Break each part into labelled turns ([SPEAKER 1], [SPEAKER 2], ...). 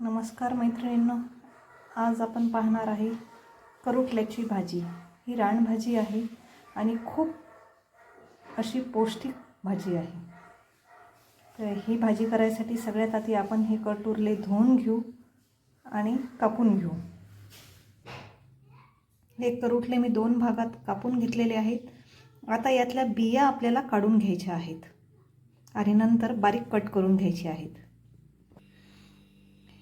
[SPEAKER 1] नमस्कार मैत्रिणींनो आज आपण पाहणार आहे करुटल्याची भाजी. ही रानभाजी आहे आणि खूप अशी पौष्टिक भाजी आहे. तर ही भाजी करायसाठी सगळ्यात आधी आपण हे कटुरले धुवून घेऊ आणि कापून घेऊ. हे करुटले मी दोन भागात कापून घेतलेले आहेत. आता यातल्या बिया आपल्याला काढून घ्यायच्या आहेत आणि नंतर बारीक कट करून घ्यायचे आहेत.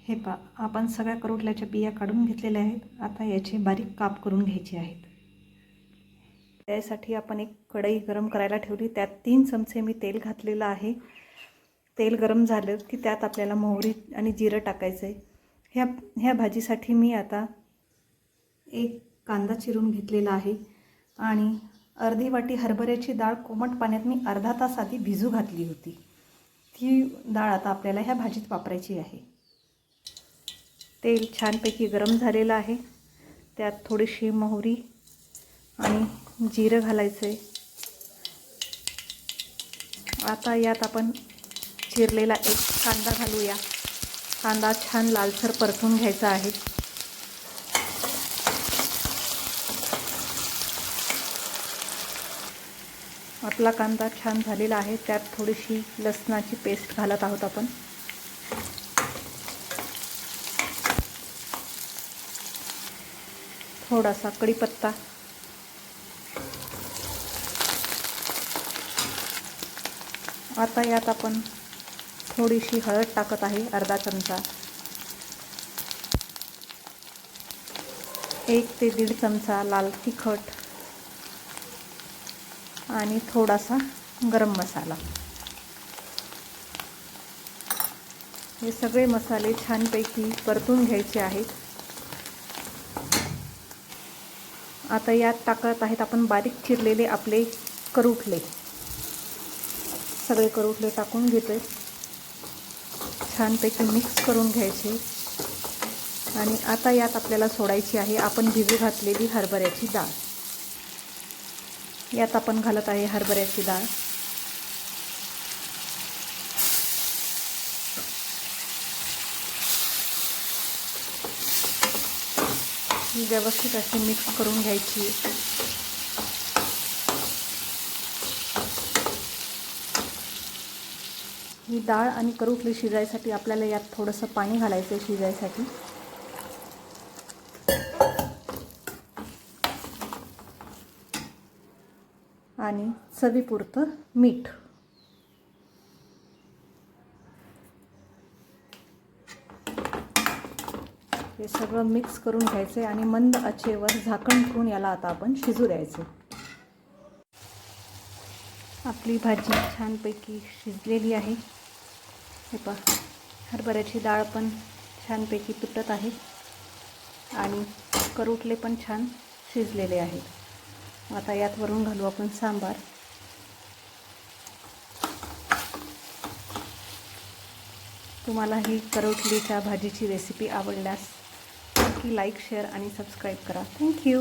[SPEAKER 1] हे पा आपण सगळ्या करोटल्याच्या बिया काढून घेतलेल्या आहेत. आता याचे बारीक काप करून घ्यायचे आहेत. त्यासाठी आपण एक कढई गरम करायला ठेवली. त्यात तीन चमचे मी तेल घातलेलं आहे. तेल गरम झालं की त्यात आपल्याला मोहरी आणि जिरं टाकायचं आहे ह्या ह्या भाजीसाठी मी आता एक कांदा चिरून घेतलेला आहे आणि अर्धी वाटी हरभऱ्याची डाळ कोमट पाण्यात मी अर्धा तास आधी भिजू घातली होती. ती डाळ आता आपल्याला ह्या भाजीत वापरायची आहे. तेल छानपैकी गरम झालेलं आहे. त्यात थोडीशी मोहरी आणि जिरं घालायचं आहे आता यात आपण चिरलेला एक कांदा घालूया. कांदा छान लालसर परतून घ्यायचा आहे. आपला कांदा छान झालेला आहे. त्यात थोडीशी लसणाची पेस्ट घालत आहोत आपण. थोडासा कढीपत्ता. आता यात आपण थोडीशी हळद टाकत आहे अर्धा चमचा. एक ते दीड चमचा लाल तिखट आणि थोडासा गरम मसाला. हे सगळे मसाले छानपैकी परतून घ्यायचे आहेत. आता यात टाकत आहेत. आपण बारीक चिरलेले आपले करुठले सगळे करूठले टाकून घेतोय. छानपैकी मिक्स करून घ्यायचे. आणि आता यात आपल्याला सोडायची आहे आपण भिजू घातलेली हरभऱ्याची डाळ. यात आपण घालत आहे हरभऱ्याची डाळ. ही व्यवस्थित अशी मिक्स करून घ्यायची. ही डाळ आणि करुटली शिजायसाठी आपल्याला यात थोडंसं पाणी घालायचं आहे शिजायसाठी. आणि चवीपुरतं मीठ. हे सगळं मिक्स करून घ्यायचं आणि मंद आचेवर झाकण ठेवून याला आता आपण शिजू द्यायचं. आपली भाजी छानपैकी शिजलेली आहे. हे पहा हरभऱ्याची डाळ पण छानपैकी तुटत आहे आणि करुटले पण छान शिजलेले आहेत. आता यात वरून घालू आपण सांबार. तुम्हाला ही करोटलीच्या भाजीची रेसिपी आवडल्यास नक्की लाईक शेअर आणि सबस्क्राईब करा. Thank you